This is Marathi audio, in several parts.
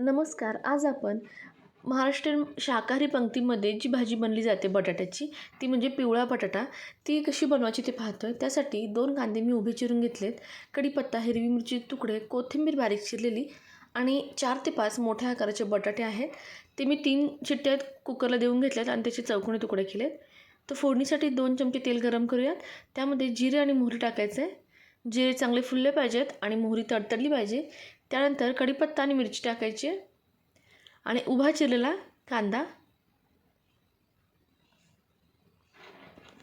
नमस्कार. आज आपण महाराष्ट्रीयन शाकाहारी पंक्तीमध्ये जी भाजी बनली जाते बटाट्याची ती म्हणजे पिवळा बटाटा. ती कशी बनवायची ते पाहतो आहे त्यासाठी दोन कांदे मी उभे चिरून घेतलेत. कढीपत्ता हिरवी मिरची तुकडे कोथिंबीर बारीक चिरलेली आणि चार ते पाच मोठ्या आकाराचे बटाटे आहेत. ते मी तीन चिट्ट्यात कुकरला देऊन घेतल्यात आणि त्याचे चौकोनी तुकडे केलेत. तर फोडणीसाठी दोन चमचे तेल गरम करूयात. त्यामध्ये जिरे आणि मोहरी टाकायचं. आहे जिरे चांगले फुलले पाहिजेत आणि मोहरी तडतडली पाहिजे. त्यानंतर कढीपत्ता आणि मिरची टाकायची आहे आणि उभा चिरलेला कांदा.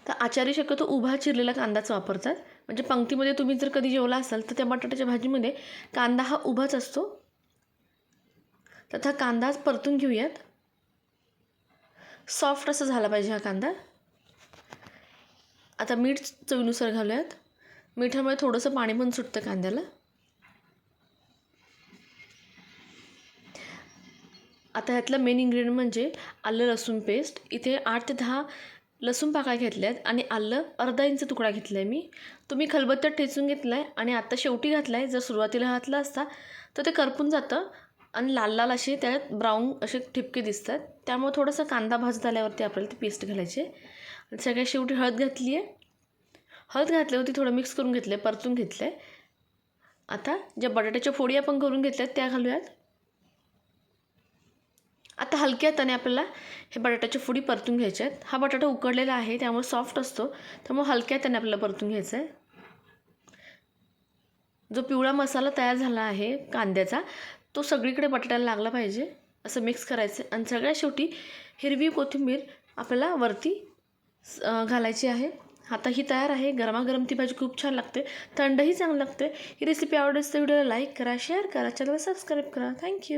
तर आचारी शक्यतो उभा चिरलेला कांदाच वापरतात. म्हणजे पंक्तीमध्ये तुम्ही जर कधी जेवला असाल तर त्या बटाट्याच्या भाजीमध्ये कांदा हा उभाच असतो. तर हा परतून घेऊयात. सॉफ्ट असा झाला पाहिजे हा कांदा. आता मीठ चवीनुसार घालूयात. मिठामुळे थोडंसं पाणी पण सुटतं कांद्याला. आता ह्यातलं मेन इन्ग्रेडियंट म्हणजे आलं लसूण पेस्ट इथे आठ ते दहा लसूण पाकळ्या घेतल्या आहेत आणि आलं अर्धा इंच तुकडा घेतला आहे मी. तुम्ही खलबत्त्यात ठेचून घेतला आहे आणि आत्ता शेवटी घातला आहे जर सुरुवातीला घातला असता तर ते करपून जातं आणि लाल लाल असे त्यात ब्राऊन असे ठिपके दिसतात. त्यामुळे थोडंसं कांदा भाजत आल्यावरती आपल्याला ती पेस्ट घालायची. आणि सगळ्यात शेवटी हळद घातली आहे हळद घातल्यावरती थोडं मिक्स करून घेतलं आहे परतून घेतलं आहे आता ज्या बटाट्याच्या फोडी आपण करून आहेत त्या घालूयात. आता हलक्या हाताने आपल्याला हे बटाट्याच्या फोडी परतून घ्यायच्या आहेत. हा बटाटा उकडलेला आहे त्यामुळे सॉफ्ट असतो. त्यामुळे हलक्या हाताने आपल्याला परतून घ्यायचा आहे. जो पिवळा मसाला तयार झाला आहे कांद्याचा तो सगळीकडे बटाट्याला लागला पाहिजे. असं मिक्स करायचं आणि सगळ्यात शेवटी हिरवी कोथिंबीर आपल्याला वरती घालायची आहे. आता ही तयार आहे. गरमागरम ती भाजी खूप छान लागते. थंडही चांगली लागते. ही रेसिपी आवडेल तर व्हिडिओला लाईक करा शेअर करा चॅनलला सबस्क्राईब करा. थँक्यू